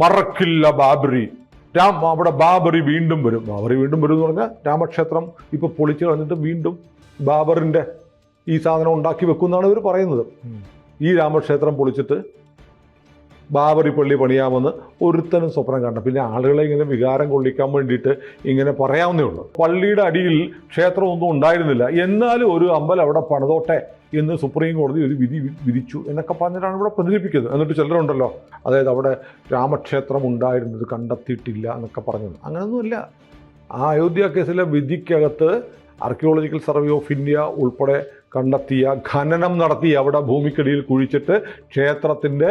മറക്കില്ല ബാബറി. രാം അവിടെ ബാബറി വീണ്ടും വരും. ബാബറി വീണ്ടും വരും എന്ന് പറഞ്ഞാൽ രാമക്ഷേത്രം ഇപ്പൊ പൊളിച്ചു കളഞ്ഞിട്ട് വീണ്ടും ബാബറിന്റെ ഈ സാധനം ഉണ്ടാക്കി വെക്കുമെന്നാണ് ഇവർ പറയുന്നത്. ഈ രാമക്ഷേത്രം പൊളിച്ചിട്ട് ബാബറി പള്ളി പണിയാമെന്ന് ഒരുത്തനും സ്വപ്നം കണ്ട പിന്നെ ആളുകളെ ഇങ്ങനെ വികാരം കൊള്ളിക്കാൻ വേണ്ടിയിട്ട് ഇങ്ങനെ പറയാവുന്നേ ഉള്ളൂ. പള്ളിയുടെ അടിയിൽ ക്ഷേത്രമൊന്നും ഉണ്ടായിരുന്നില്ല. എന്നാലും ഒരു അമ്പലം അവിടെ പണിതോട്ടെ. എന്ന് സുപ്രീം കോടതി ഒരു വിധി വിധിച്ചു എന്നൊക്കെ പറഞ്ഞിട്ടാണ് ഇവിടെ പ്രചരിപ്പിക്കുന്നത് എന്നിട്ട് ചിലരുണ്ടല്ലോ അതായത് അവിടെ രാമക്ഷേത്രം ഉണ്ടായിരുന്നത് കണ്ടെത്തിയിട്ടില്ല എന്നൊക്കെ പറഞ്ഞു അങ്ങനെയൊന്നുമില്ല ആ അയോധ്യ കേസിലെ വിധിക്കകത്ത് ആർക്കിയോളജിക്കൽ സർവേ ഓഫ് ഇന്ത്യ ഉൾപ്പെടെ കണ്ടെത്തിയ ഖനനം നടത്തി അവിടെ ഭൂമിക്കടിയിൽ കുഴിച്ചിട്ട് ക്ഷേത്രത്തിന്റെ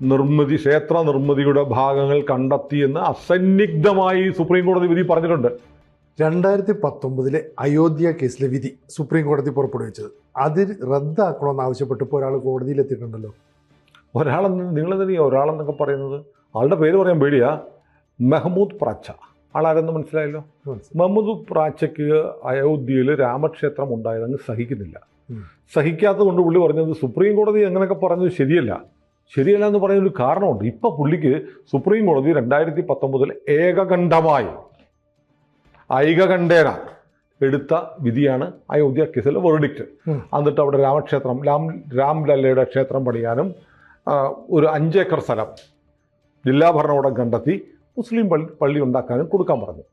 നിർമ്മിതി ക്ഷേത്ര നിർമ്മിതിയുടെ ഭാഗങ്ങൾ കണ്ടെത്തിയെന്ന് അസന്നിഗ്ധമായി സുപ്രീം കോടതി വിധി പറഞ്ഞിട്ടുണ്ട്. രണ്ടായിരത്തി പത്തൊമ്പതിലെ അയോധ്യ കേസിലെ വിധി സുപ്രീം കോടതി പുറപ്പെടുവിച്ചത്. അതിൽ റദ്ദാക്കണമെന്ന് ആവശ്യപ്പെട്ട് ഒരാൾ കോടതിയിലെത്തിയിട്ടുണ്ടല്ലോ. ഒരാളെന്ന് നിങ്ങളെന്തിനാ ഒരാളെന്നൊക്കെ പറയുന്നത്? ആളുടെ പേര് പറയാൻ പേടിയാ. മെഹമ്മൂദ് പ്രാച്ച. ആളാരെന്ന് മനസ്സിലായല്ലോ? മെഹമ്മൂദ് പ്രാച്ചയ്ക്ക് അയോധ്യയിൽ രാമക്ഷേത്രം ഉണ്ടായതങ്ങ് സഹിക്കുന്നില്ല. സഹിക്കാത്തത് കൊണ്ട് പുള്ളി പറഞ്ഞത് സുപ്രീം കോടതി അങ്ങനെയൊക്കെ പറഞ്ഞത് ശരിയല്ല. ശരിയല്ല എന്ന് പറയുന്ന ഒരു കാരണമുണ്ട്. ഇപ്പം പുള്ളിക്ക് സുപ്രീം കോടതി രണ്ടായിരത്തി പത്തൊമ്പതിൽ ഏകകണ്ഠമായി ഐകകണ്ഠേന എടുത്ത വിധിയാണ് അയോധ്യ കേസിൽ വെർഡിക്റ്റ്. എന്നിട്ട് അവിടെ രാമക്ഷേത്രം രാം രാംലല്ലയുടെ ക്ഷേത്രം പണിയാനും ഒരു അഞ്ചേക്കർ സ്ഥലം ജില്ലാ ഭരണകൂടം കണ്ടെത്തി മുസ്ലിം പള്ളി പള്ളി ഉണ്ടാക്കാനും കൊടുക്കാൻ പറഞ്ഞു.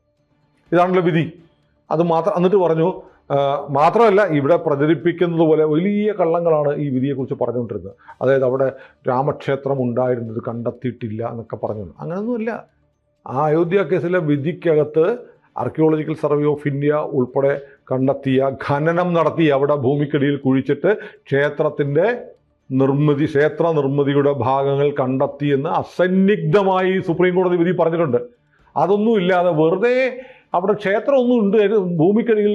ഇതാണല്ലോ വിധി. അത് മാത്രം എന്നിട്ട് പറഞ്ഞു മാത്രമല്ല ഇവിടെ പ്രചരിപ്പിക്കുന്നത് പോലെ വലിയ കള്ളങ്ങളാണ് ഈ വിധിയെക്കുറിച്ച് പറഞ്ഞുകൊണ്ടിരുന്നത്. അതായത് അവിടെ രാമക്ഷേത്രം ഉണ്ടായിരുന്നത് കണ്ടെത്തിയിട്ടില്ല എന്നൊക്കെ പറഞ്ഞു അങ്ങനെയൊന്നുമില്ല ആ അയോധ്യ കേസിലെ വിധിക്കകത്ത് ആർക്കിയോളജിക്കൽ സർവേ ഓഫ് ഇന്ത്യ ഉൾപ്പെടെ കണ്ടെത്തിയ ഖനനം നടത്തി അവിടെ ഭൂമിക്കടിയിൽ കുഴിച്ചിട്ട് ക്ഷേത്രത്തിന്റെ നിർമ്മിതി ക്ഷേത്ര നിർമ്മിതിയുടെ ഭാഗങ്ങൾ കണ്ടെത്തിയെന്ന് അസന്നിഗ്ധമായി സുപ്രീം കോടതി വിധി പറഞ്ഞിട്ടുണ്ട്. അതൊന്നുമില്ലാതെ വെറുതെ അവിടെ ക്ഷേത്രമൊന്നും ഉണ്ട് ഭൂമിക്കടിയിൽ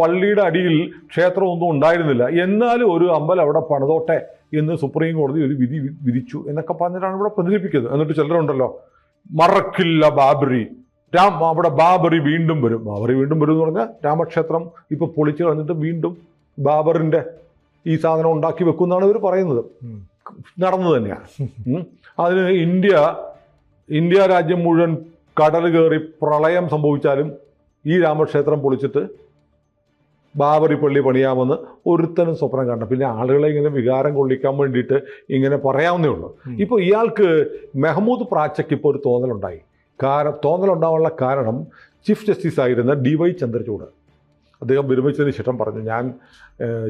പള്ളിയുടെ അടിയിൽ ക്ഷേത്രമൊന്നും ഉണ്ടായിരുന്നില്ല. എന്നാലും ഒരു അമ്പലം അവിടെ പണിതോട്ടെ എന്ന് സുപ്രീം കോടതി ഒരു വിധി വിധിച്ചു എന്നൊക്കെ പറഞ്ഞിട്ടാണ് ഇവിടെ പ്രചരിപ്പിക്കുന്നത് എന്നിട്ട് ചിലരുണ്ടല്ലോ മറക്കില്ല ബാബറി. രാം അവിടെ ബാബറി വീണ്ടും വരും. ബാബറി വീണ്ടും വരും എന്ന് പറഞ്ഞാൽ രാമക്ഷേത്രം ഇപ്പൊ പൊളിച്ചു കളഞ്ഞിട്ട് വീണ്ടും ബാബറിന്റെ ഈ സാധനം ഉണ്ടാക്കി വെക്കുമെന്നാണ് ഇവർ പറയുന്നത്. നടന്നു തന്നെയാണ്. അതിന് ഇന്ത്യ ഇന്ത്യ രാജ്യം മുഴുവൻ കടൽ കയറി പ്രളയം സംഭവിച്ചാലും ഈ രാമക്ഷേത്രം പൊളിച്ചിട്ട് ബാബറി പള്ളി പണിയാമെന്ന് ഒരുത്തനും സ്വപ്നം കണ്ട. പിന്നെ ആളുകളെ ഇങ്ങനെ വികാരം കൊള്ളിക്കാൻ വേണ്ടിയിട്ട് ഇങ്ങനെ പറയാവുന്നേ ഉള്ളൂ. ഇപ്പോൾ ഇയാൾക്ക് മെഹമ്മൂദ് പ്രാച്ചയ്ക്ക് ഇപ്പോൾ ഒരു തോന്നലുണ്ടായി. കാരണം തോന്നലുണ്ടാവാനുള്ള കാരണം ചീഫ് ജസ്റ്റിസ് ആയിരുന്ന ഡി വൈ ചന്ദ്രചൂഡ്. അദ്ദേഹം വിരമിച്ചതിന് ശേഷം പറഞ്ഞു ഞാൻ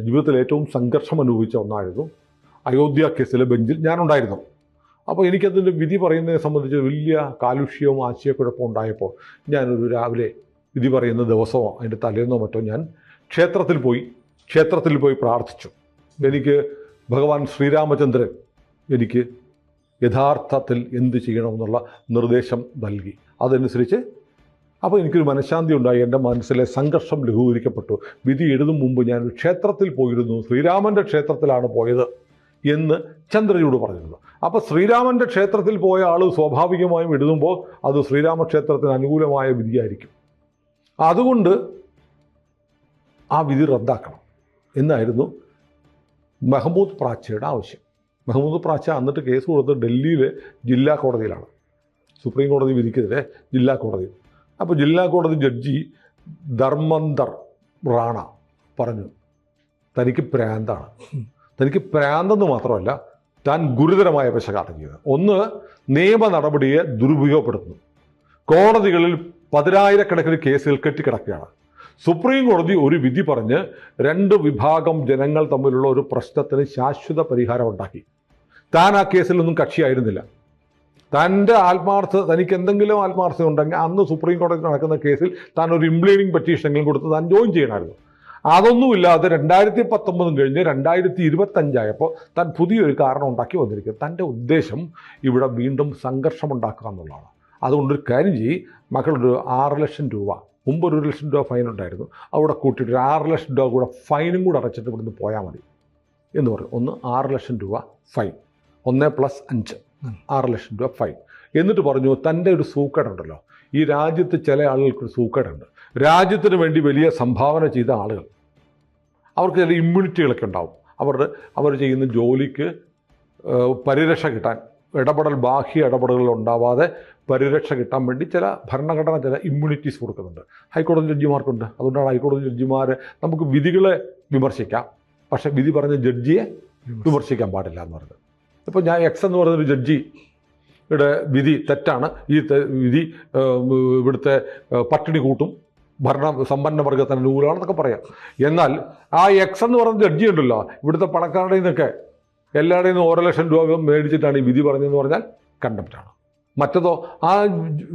ജീവിതത്തിൽ ഏറ്റവും സംഘർഷം അനുഭവിച്ച ഒന്നായിരുന്നു. അയോധ്യ കേസിലെ ബെഞ്ചിൽ ഞാനുണ്ടായിരുന്നു. അപ്പോൾ എനിക്കതിന്റെ വിധി പറയുന്നതിനെ സംബന്ധിച്ച് വലിയ കാലുഷ്യവും ആശയക്കുഴപ്പവും ഉണ്ടായപ്പോൾ ഞാനൊരു രാവിലെ വിധി പറയുന്ന ദിവസമോ അതിന്റെ തലേന്നോ മറ്റോ ഞാൻ ക്ഷേത്രത്തിൽ പോയി ക്ഷേത്രത്തിൽ പോയി പ്രാർത്ഥിച്ചു. എനിക്ക് ഭഗവാൻ ശ്രീരാമചന്ദ്രൻ എനിക്ക് യഥാർത്ഥത്തിൽ എന്ത് ചെയ്യണമെന്നുള്ള നിർദ്ദേശം നൽകി. അതനുസരിച്ച് അപ്പോൾ എനിക്കൊരു മനഃശാന്തി ഉണ്ടായി. എന്റെ മനസ്സിലെ സംഘർഷം ലഘൂകരിക്കപ്പെട്ടു. വിധി എഴുതും മുമ്പ് ഞാൻ ക്ഷേത്രത്തിൽ പോയിരുന്നു. ശ്രീരാമന്റെ ക്ഷേത്രത്തിലാണ് പോയത് എന്ന് ചന്ദ്രചൂട് പറഞ്ഞിരുന്നു. അപ്പോൾ ശ്രീരാമന്റെ ക്ഷേത്രത്തിൽ പോയ ആൾ സ്വാഭാവികമായും എഴുതുമ്പോൾ അത് ശ്രീരാമക്ഷേത്രത്തിന് അനുകൂലമായ വിധിയായിരിക്കും. അതുകൊണ്ട് ആ വിധി റദ്ദാക്കണം എന്നായിരുന്നു മെഹമ്മൂദ് പ്രാച്ചയുടെ ആവശ്യം. മെഹമ്മൂദ് പ്രാച്ച എന്നിട്ട് കേസ് കൊടുത്തത് ഡൽഹിയിലെ ജില്ലാ കോടതിയിലാണ്. സുപ്രീം കോടതി വിധിക്കെതിരെ ജില്ലാ കോടതി. അപ്പോൾ ജില്ലാ കോടതി ജഡ്ജി ധർമ്മന്ദർ റാണ പറഞ്ഞു തനിക്ക് പ്രാന്താണ്. തനിക്ക് പ്രാന്തെന്ന് മാത്രമല്ല താൻ ഗുരുതരമായ പെശകാണ് ചെയ്തത് ഒന്ന് നിയമ നടപടിയെ ദുരുപയോഗപ്പെടുത്തുന്നു. കോടതികളിൽ പതിനായിരക്കണക്കിന് കേസുകൾ കെട്ടിക്കിടക്കുകയാണ്. സുപ്രീം കോടതി ഒരു വിധി പറഞ്ഞ് രണ്ട് വിഭാഗം ജനങ്ങൾ തമ്മിലുള്ള ഒരു പ്രശ്നത്തിന് ശാശ്വത പരിഹാരം ഉണ്ടാക്കി. താൻ ആ കേസിലൊന്നും കക്ഷിയായിരുന്നില്ല. തന്റെ ആത്മാർത്ഥ തനിക്ക് എന്തെങ്കിലും ആത്മാർത്ഥത ഉണ്ടെങ്കിൽ അന്ന് സുപ്രീം കോടതി നടക്കുന്ന കേസിൽ താൻ ഒരു ഇംപ്ലീഡിംഗ് പെറ്റീഷനെങ്കിലും കൊടുത്ത് താൻ ജോയിൻ ചെയ്യണമായിരുന്നു. അതൊന്നുമില്ലാതെ രണ്ടായിരത്തി പത്തൊമ്പതും കഴിഞ്ഞ് രണ്ടായിരത്തി ഇരുപത്തഞ്ചായപ്പോൾ താൻ പുതിയൊരു കാരണം ഉണ്ടാക്കി വന്നിരിക്കുന്നത് തന്റെ ഉദ്ദേശം ഇവിടെ വീണ്ടും സംഘർഷം സംഘർഷമുണ്ടാക്കുക എന്നുള്ളതാണ്. അതുകൊണ്ടൊരു കാര്യം ചെയ്യും മക്കളൊരു ആറ് ലക്ഷം രൂപ മുമ്പ് ഒരു ലക്ഷം രൂപ ഫൈൻ ഉണ്ടായിരുന്നു. അവിടെ കൂട്ടിയിട്ട് ഒരു ആറ് ലക്ഷം രൂപ കൂടെ ഫൈനും കൂടെ അടച്ചിട്ട് ഇവിടുന്ന് പോയാൽ മതി എന്ന് പറയും ഒന്ന് ആറ് ലക്ഷം രൂപ ഫൈൻ ഒന്ന് പ്ലസ് അഞ്ച്. ആറ് ലക്ഷം രൂപ ഫൈൻ എന്നിട്ട് പറഞ്ഞു തന്റെ ഒരു സൂക്കേടുണ്ടല്ലോ. ഈ രാജ്യത്ത് ചില ആളുകൾക്ക് ഒരു സൂക്കേടുണ്ട്. രാജ്യത്തിന് വേണ്ടി വലിയ സംഭാവന ചെയ്ത ആളുകൾ. അവർക്ക് ചില ഇമ്മ്യൂണിറ്റികളൊക്കെ ഉണ്ടാവും. അവരുടെ അവർ ചെയ്യുന്ന ജോലിക്ക് പരിരക്ഷ കിട്ടാൻ ഇടപെടൽ ബാഹ്യ ഇടപെടലുകൾ ഉണ്ടാവാതെ പരിരക്ഷ കിട്ടാൻ വേണ്ടി ചില ഭരണഘടന ചില ഇമ്മ്യൂണിറ്റീസ് കൊടുക്കുന്നുണ്ട്. ഹൈക്കോടതി ജഡ്ജിമാർക്കുണ്ട്. അതുകൊണ്ടാണ് ഹൈക്കോടതി ജഡ്ജിമാർ നമുക്ക് വിധികളെ വിമർശിക്കാം. പക്ഷേ വിധി പറഞ്ഞ ജഡ്ജിയെ വിമർശിക്കാൻ പാടില്ല എന്ന് പറഞ്ഞത് ഇപ്പോൾ ഞാൻ എക്സ് എന്ന് പറയുന്നൊരു ജഡ്ജിയുടെ വിധി തെറ്റാണ്. ഈ വിധി ഇവിടുത്തെ പട്ടിണി കൂട്ടും. ഭരണ സമ്പന്ന വർഗത്തിന് അനുകൂലമാണെന്നൊക്കെ പറയാം. എന്നാൽ ആ എക്സ് എന്ന് പറയുന്ന ജഡ്ജി ഉണ്ടല്ലോ ഇവിടുത്തെ പണക്കാരുടെ നിന്നൊക്കെ എല്ലാവരുടെയും നിന്ന് ഓരോ ലക്ഷം രൂപ മേടിച്ചിട്ടാണ് ഈ വിധി പറഞ്ഞതെന്ന് പറഞ്ഞാൽ കണ്ടപ്റ്റാണ്. മറ്റതോ ആ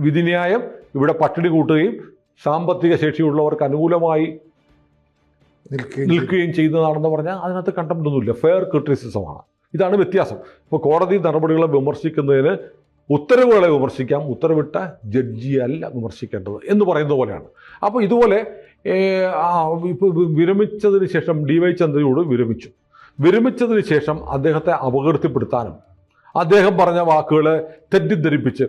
വിധിന്യായം ഇവിടെ പട്ടിണി കൂട്ടുകയും സാമ്പത്തിക ശേഷിയുള്ളവർക്ക് അനുകൂലമായി നിൽക്കുകയും ചെയ്യുന്നതാണെന്ന് പറഞ്ഞാൽ അതിനകത്ത് കണ്ടപ്റ്റൊന്നുമില്ല. ഫെയർ ക്രിറ്റിസിസമാണ് ഇതാണ് വ്യത്യാസം. അപ്പോൾ കോടതി നടപടികളെ വിമർശിക്കുന്നതിന് ഉത്തരവുകളെ വിമർശിക്കാം. ഉത്തരവിട്ട ജഡ്ജിയല്ല വിമർശിക്കേണ്ടത് എന്ന് പറയുന്ന പോലെയാണ്. അപ്പോൾ ഇതുപോലെ ഇപ്പോൾ വിരമിച്ചതിന് ശേഷം ഡി വൈ ചന്ദ്രയോട് വിരമിച്ചു. വിരമിച്ചതിന് ശേഷം അദ്ദേഹത്തെ അപകീർത്തിപ്പെടുത്താനും അദ്ദേഹം പറഞ്ഞ വാക്കുകളെ തെറ്റിദ്ധരിപ്പിച്ച്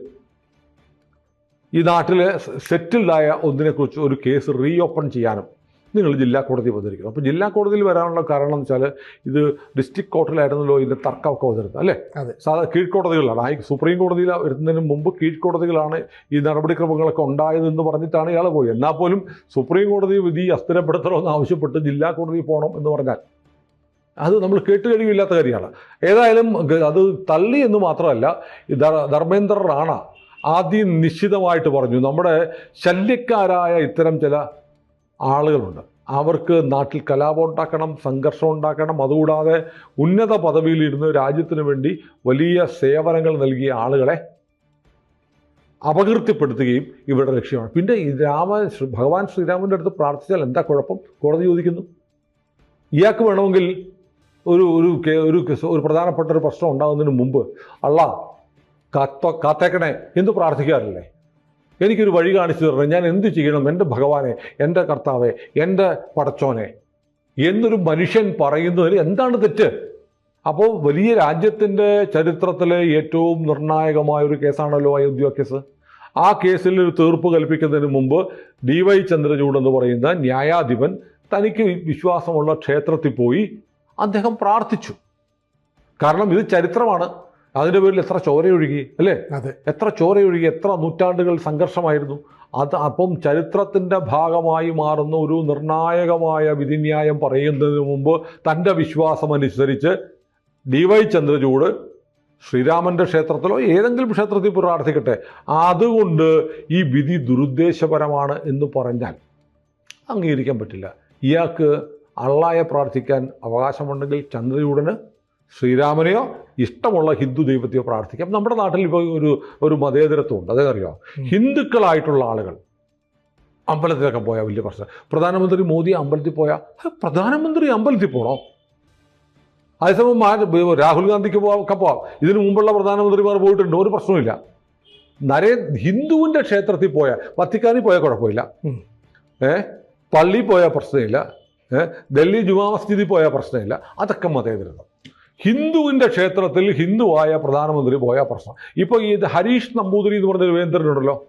ഈ നാട്ടിലെ സെറ്റിൽഡായ ഒന്നിനെക്കുറിച്ച് ഒരു കേസ് റീ ഓപ്പൺ ചെയ്യാനും നിങ്ങൾ ജില്ലാ കോടതി വന്നിരിക്കുന്നു അപ്പോൾ ജില്ലാ കോടതിയിൽ വരാനുള്ള കാരണം എന്ന് വെച്ചാൽ ഇത് ഡിസ്ട്രിക്ട് കോർട്ടിലായിരുന്നല്ലോ ഇതിന്റെ തർക്കമൊക്കെ വന്നിരുന്നത് അല്ലേ? അതെ. സാധാരണ കീഴ്ക്കോടതികളാണ്. ആ സുപ്രീം കോടതിയിൽ വരുന്നതിന് മുമ്പ് കീഴ്ക്കോടതികളാണ് ഈ നടപടിക്രമങ്ങളൊക്കെ ഉണ്ടായതെന്ന് പറഞ്ഞിട്ടാണ് ഇയാൾ പോയി. എന്നാൽ പോലും സുപ്രീം കോടതി വിധി അസ്ഥിരപ്പെടുത്തണമെന്ന് ആവശ്യപ്പെട്ട് ജില്ലാ കോടതി പോകണം എന്ന് പറഞ്ഞാൽ അത് നമ്മൾ കേട്ട് കഴിവില്ലാത്ത കാര്യമാണ്. ഏതായാലും അത് തള്ളി എന്ന് മാത്രമല്ല ധർമ്മേന്ദ്ര റാണ ആദ്യം നിശ്ചിതമായിട്ട് പറഞ്ഞു നമ്മുടെ ശല്യക്കാരായ ഇത്തരം ചില ആളുകളുണ്ട്. അവർക്ക് നാട്ടിൽ കലാപം ഉണ്ടാക്കണം സംഘർഷം ഉണ്ടാക്കണം. അതുകൂടാതെ ഉന്നത പദവിയിലിരുന്ന് രാജ്യത്തിന് വേണ്ടി വലിയ സേവനങ്ങൾ നൽകിയ ആളുകളെ അപകീർത്തിപ്പെടുത്തുകയും ഇവരുടെ ലക്ഷ്യമാണ്. പിന്നെ രാമ ഭഗവാൻ ശ്രീരാമന്റെ അടുത്ത് പ്രാർത്ഥിച്ചാൽ എന്താ കുഴപ്പം? കോടതി ചോദിക്കുന്നു. ഇയാൾക്ക് വേണമെങ്കിൽ ഒരു ഒരു ഒരു ഒരു പ്രധാനപ്പെട്ട ഒരു പ്രശ്നം ഉണ്ടാകുന്നതിന് മുമ്പ് അള്ള കാത്തോ കാത്തേക്കണേ എന്ന് പ്രാർത്ഥിക്കാറില്ലേ? എനിക്കൊരു വഴി കാണിച്ചു തരണം. ഞാൻ എന്ത് ചെയ്യണം? എന്റെ ഭഗവാനെ എന്റെ കർത്താവെ എന്റെ പടച്ചോനെ എന്നൊരു മനുഷ്യൻ പറയുന്നതിൽ എന്താണ് തെറ്റ്? അപ്പോൾ വലിയ രാജ്യത്തിന്റെ ചരിത്രത്തിലെ ഏറ്റവും നിർണായകമായ ഒരു കേസാണല്ലോ അയോധ്യ കേസ്. ആ കേസിൽ ഒരു തീർപ്പ് കൽപ്പിക്കുന്നതിന് മുമ്പ് ഡി വൈ ചന്ദ്രചൂഡ് എന്ന് പറയുന്ന ന്യായാധിപൻ തനിക്ക് വിശ്വാസമുള്ള ക്ഷേത്രത്തിൽ പോയി അദ്ദേഹം പ്രാർത്ഥിച്ചു. കാരണം ഇത് ചരിത്രമാണ്. അതിന്റെ പേരിൽ എത്ര ചോരയൊഴുകി അല്ലേ? അതെ. എത്ര ചോരയൊഴുകി എത്ര നൂറ്റാണ്ടുകൾ സംഘർഷമായിരുന്നു. അത് അപ്പം ചരിത്രത്തിന്റെ ഭാഗമായി മാറുന്ന ഒരു നിർണായകമായ വിധിന്യായം പറയുന്നതിന് മുമ്പ് തന്റെ വിശ്വാസമനുസരിച്ച് ഡി വൈ ചന്ദ്രചൂഡ് ശ്രീരാമന്റെ ക്ഷേത്രത്തിലോ ഏതെങ്കിലും ക്ഷേത്രത്തിൽ പ്രാർത്ഥിക്കട്ടെ. അതുകൊണ്ട് ഈ വിധി ദുരുദ്ദേശപരമാണ് എന്ന് പറഞ്ഞാൽ അംഗീകരിക്കാൻ പറ്റില്ല. ഇയാൾക്ക് അള്ളായെ പ്രാർത്ഥിക്കാൻ അവകാശമുണ്ടെങ്കിൽ ചന്ദ്രചൂടന് ശ്രീരാമനെയോ ഇഷ്ടമുള്ള ഹിന്ദു ദൈവത്തെയോ പ്രാർത്ഥിക്കാം. നമ്മുടെ നാട്ടിൽ ഇപ്പോൾ ഒരു ഒരു മതേതരത്വമുണ്ട്. അതറിയോ. ഹിന്ദുക്കളായിട്ടുള്ള ആളുകൾ. അമ്പലത്തിലൊക്കെ പോയാൽ വലിയ പ്രശ്നം. പ്രധാനമന്ത്രി മോദി അമ്പലത്തിൽ പോയാൽ പ്രധാനമന്ത്രി അമ്പലത്തിൽ പോകണോ അതേസമയം രാഹുൽ ഗാന്ധിക്ക് പോവാം ഒക്കെ പോവാം. ഇതിനു മുമ്പുള്ള പ്രധാനമന്ത്രിമാർ പോയിട്ടുണ്ട്. ഒരു പ്രശ്നമില്ല നരേ ഹിന്ദുവിന്റെ ക്ഷേത്രത്തിൽ പോയാൽ വത്തിക്കാനിൽ പോയാൽ കുഴപ്പമില്ല. ഏ? പള്ളി പോയാൽ പ്രശ്നമില്ല. ഏഹ് ഡൽഹി ജുമാ മസ്ജിദിൽ പോയാൽ പ്രശ്നമില്ല. അതൊക്കെ മതേതരത്വം. ഹിന്ദുവിന്റെ ക്ഷേത്രത്തിൽ ഹിന്ദുവായ പ്രധാനമന്ത്രി പോയ പ്രശ്നം. ഇപ്പോൾ ഈ ഹരീഷ് നമ്പൂതിരി എന്ന് പറഞ്ഞ വേന്ദ്രനുണ്ടല്ലോ.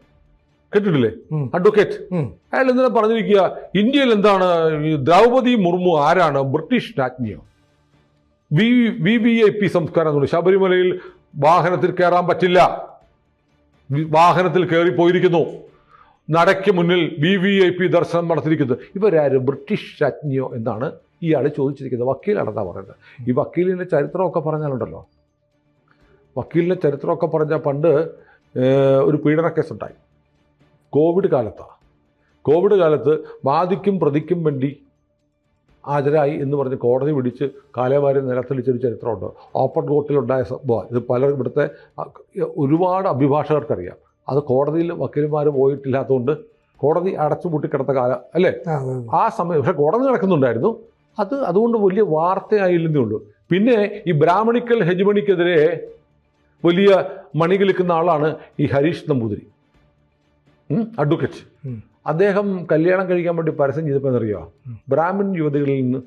കേട്ടിട്ടില്ലേ? അഡ്വക്കേറ്റ്. അയാൾ എന്തിനാ പറഞ്ഞിരിക്കുക ഇന്ത്യയിൽ എന്താണ് ദ്രൗപതി ദ്രൗപദി മുർമു ആരാണ്? British രാജ്ഞിയോ? V V V I P സംസ്കാരം എന്ന് പറയും. ശബരിമലയിൽ വാഹനത്തിൽ കയറാൻ പറ്റില്ല. വാഹനത്തിൽ കയറിപ്പോയിരിക്കുന്നു. നടയ്ക്ക് മുന്നിൽ വി വി ഐ പി ദർശനം നടത്തിയിരിക്കുന്നു ഇവരാരും? ബ്രിട്ടീഷ് രാജ്ഞിയോ എന്നാണ് ഇയാൾ ചോദിച്ചിരിക്കുന്നത് വക്കീലാണെന്നാണ് പറയുന്നത്. ഈ വക്കീലിന്റെ ചരിത്രമൊക്കെ പറഞ്ഞാലുണ്ടല്ലോ. വക്കീലിന്റെ ചരിത്രമൊക്കെ പറഞ്ഞാൽ പണ്ട് ഒരു പീഡന കേസുണ്ടായി. കോവിഡ് കാലത്താണ് കോവിഡ് കാലത്ത് ബാധിക്കും പ്രതിക്കും വേണ്ടി ഹാജരായി എന്ന് പറഞ്ഞ് കോടതി പിടിച്ച് കാലേവാരി നിലത്തെളിച്ചൊരു ചരിത്രമുണ്ട്. ഓപ്പൺ കോർട്ടിലുണ്ടായ സംഭവം. ഇത് പല ഇവിടുത്തെ ഒരുപാട് അഭിഭാഷകർക്കറിയാം. അത് കോടതിയിൽ വക്കീലന്മാർ പോയിട്ടില്ലാത്തതുകൊണ്ട് കോടതി അടച്ചുപൂട്ടി കിടത്ത കാലം അല്ലേ. ആ സമയം പക്ഷെ കോടതി നടക്കുന്നുണ്ടായിരുന്നു. അത് അതുകൊണ്ട് വലിയ വാർത്തയായില്ലെന്നേ ഉള്ളൂ പിന്നെ ഈ ബ്രാഹ്മണിക്കൽ ഹെജ്മണിക്കെതിരെ വലിയ മണി കിളിക്കുന്ന ആളാണ് ഈ ഹരീഷ് നമ്പൂതിരി. അഡ്വക്കറ്റ് അദ്ദേഹം കല്യാണം കഴിക്കാൻ വേണ്ടി പരസ്യം ചെയ്തപ്പോൾ എന്നറിയോ? ബ്രാഹ്മൺ യുവതികളിൽ നിന്ന്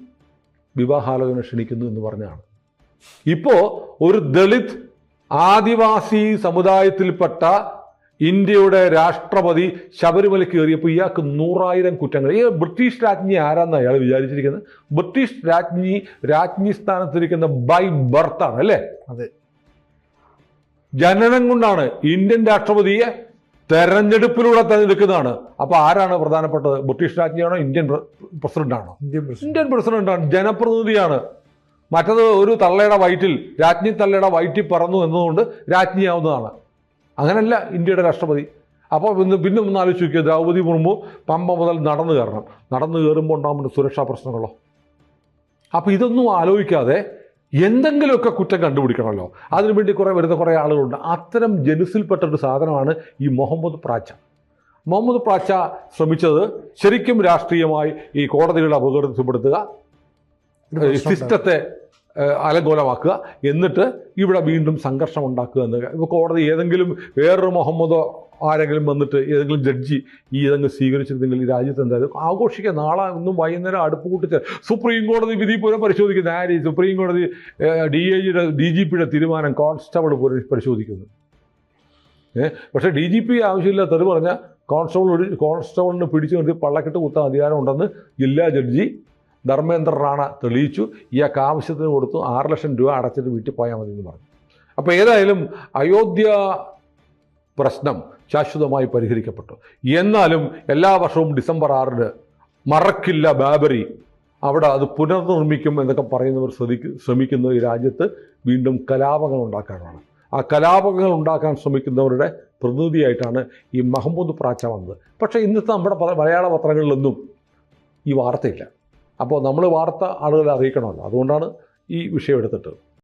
വിവാഹാലോചന ക്ഷണിക്കുന്നു എന്ന് പറഞ്ഞാണ് ഇപ്പോൾ ഒരു ദളിത് ആദിവാസി സമുദായത്തിൽപ്പെട്ട ഇന്ത്യയുടെ രാഷ്ട്രപതി ശബരിമലയ്ക്ക് കയറിയപ്പോൾ ഇയാൾക്ക് നൂറായിരം കുറ്റങ്ങൾ. ഈ ബ്രിട്ടീഷ് രാജ്ഞി ആരാന്നാണ് അയാൾ വിചാരിച്ചിരിക്കുന്നത്? ബ്രിട്ടീഷ് രാജ്ഞി രാജ്ഞി സ്ഥാനത്തിരിക്കുന്ന ബൈ ബർത്താണ് അല്ലേ? അതെ. ജനനം കൊണ്ടാണ് ഇന്ത്യൻ രാഷ്ട്രപതിയെ തെരഞ്ഞെടുപ്പിലൂടെ തെരഞ്ഞെടുക്കുന്നതാണ്. അപ്പൊ ആരാണ് പ്രധാനപ്പെട്ടത്? ബ്രിട്ടീഷ് രാജ്ഞിയാണോ? ഇന്ത്യൻ പ്ര- പ്രസിഡന്റാണോ? Indian president. ഇന്ത്യൻ പ്രസിഡന്റാണ്. ജനപ്രതിനിധിയാണ്. മറ്റത് ഒരു തള്ളയുടെ വയറ്റിൽ രാജ്ഞി തള്ളയുടെ വയറ്റിൽ പറന്നു എന്നതുകൊണ്ട് രാജ്ഞിയാവുന്നതാണ്. അങ്ങനല്ല ഇന്ത്യയുടെ രാഷ്ട്രപതി. അപ്പോൾ പിന്നെ പിന്നെ ഒന്ന് ആലോചിച്ച് നോക്കിയ ദ്രൗപദി മുർമു പമ്പ മുതൽ നടന്നു കയറണം. നടന്നു കയറുമ്പോൾ ഉണ്ടാകുന്ന സുരക്ഷാ പ്രശ്നങ്ങളോ? അപ്പോൾ ഇതൊന്നും ആലോചിക്കാതെ എന്തെങ്കിലുമൊക്കെ കുറ്റം കണ്ടുപിടിക്കണമല്ലോ. അതിനുവേണ്ടി കുറേ വരുന്ന കുറേ ആളുകളുണ്ട്. അത്തരം ജനുസിൽപ്പെട്ട ഒരു സാധനമാണ് ഈ മുഹമ്മദ് പ്രാച്ച. മുഹമ്മദ് പ്രാച്ച ശ്രമിച്ചത് ശരിക്കും രാഷ്ട്രീയമായി ഈ കോടതികളെ അപകടത്തിൽപ്പെടുത്തുക സിസ്റ്റത്തെ അലങ്കോലമാക്കുക എന്നിട്ട് ഇവിടെ വീണ്ടും സംഘർഷം ഉണ്ടാക്കുക എന്ന് ഇപ്പോൾ കോടതി ഏതെങ്കിലും വേറൊരു മുഹമ്മദോ ആരെങ്കിലും വന്നിട്ട് ഏതെങ്കിലും ജഡ്ജി ഈ ഇതങ്ങ് സ്വീകരിച്ചിരുന്നെങ്കിൽ ഈ രാജ്യത്ത് എന്തായാലും ആഘോഷിക്കുക നാളെ ഒന്നും വൈകുന്നേരം അടുപ്പ് കൂട്ടിച്ച് സുപ്രീം കോടതി വിധി പോലും പരിശോധിക്കുന്നു ആര്? സുപ്രീം കോടതി ഡി ഐ ജിയുടെ ഡി ജി പിയുടെ തീരുമാനം കോൺസ്റ്റബിൾ പോലും പരിശോധിക്കുന്നു. ഏഹ് പക്ഷേ ഡി ജി പി ആവശ്യമില്ല. തെറി പറഞ്ഞാൽ കോൺസ്റ്റബിൾ ഒരു കോൺസ്റ്റബിളിനെ പിടിച്ചു നിർത്തി പള്ളക്കെട്ട് കുത്താൻ അധികാരമുണ്ടെന്ന് ജില്ലാ ജഡ്ജി ധർമ്മേന്ദ്ര റാണ തെളിയിച്ചു ഇയാൾക്ക് ആവശ്യത്തിന് കൊടുത്തു ആറ് ലക്ഷം രൂപ അടച്ചിട്ട് വീട്ടിൽ പോയാൽ മതി എന്ന് പറഞ്ഞു. അപ്പോൾ ഏതായാലും അയോധ്യ പ്രശ്നം ശാശ്വതമായി പരിഹരിക്കപ്പെട്ടു. എന്നാലും എല്ലാ വർഷവും ഡിസംബർ ആറിന് മറക്കില്ല ബാബരി അവിടെ അത് പുനർനിർമ്മിക്കും എന്നൊക്കെ പറയുന്നവർ ശ്രമിക്കും ശ്രമിക്കുന്ന ഈ രാജ്യത്ത് വീണ്ടും കലാപങ്ങൾ ഉണ്ടാക്കാനാണ്. ആ കലാപങ്ങൾ ഉണ്ടാക്കാൻ ശ്രമിക്കുന്നവരുടെ പ്രതിനിധിയായിട്ടാണ് ഈ മഹമ്മൂദ് പ്രാച്ച വന്നത്. പക്ഷേ ഇന്നത്തെ നമ്മുടെ മലയാള പത്രങ്ങളിലൊന്നും ഈ വാർത്തയില്ല. അപ്പോൾ നമ്മൾ വാർത്ത ആളുകളെ അറിയിക്കണമല്ലോ. അതുകൊണ്ടാണ് ഈ വിഷയം എടുത്തിട്ട്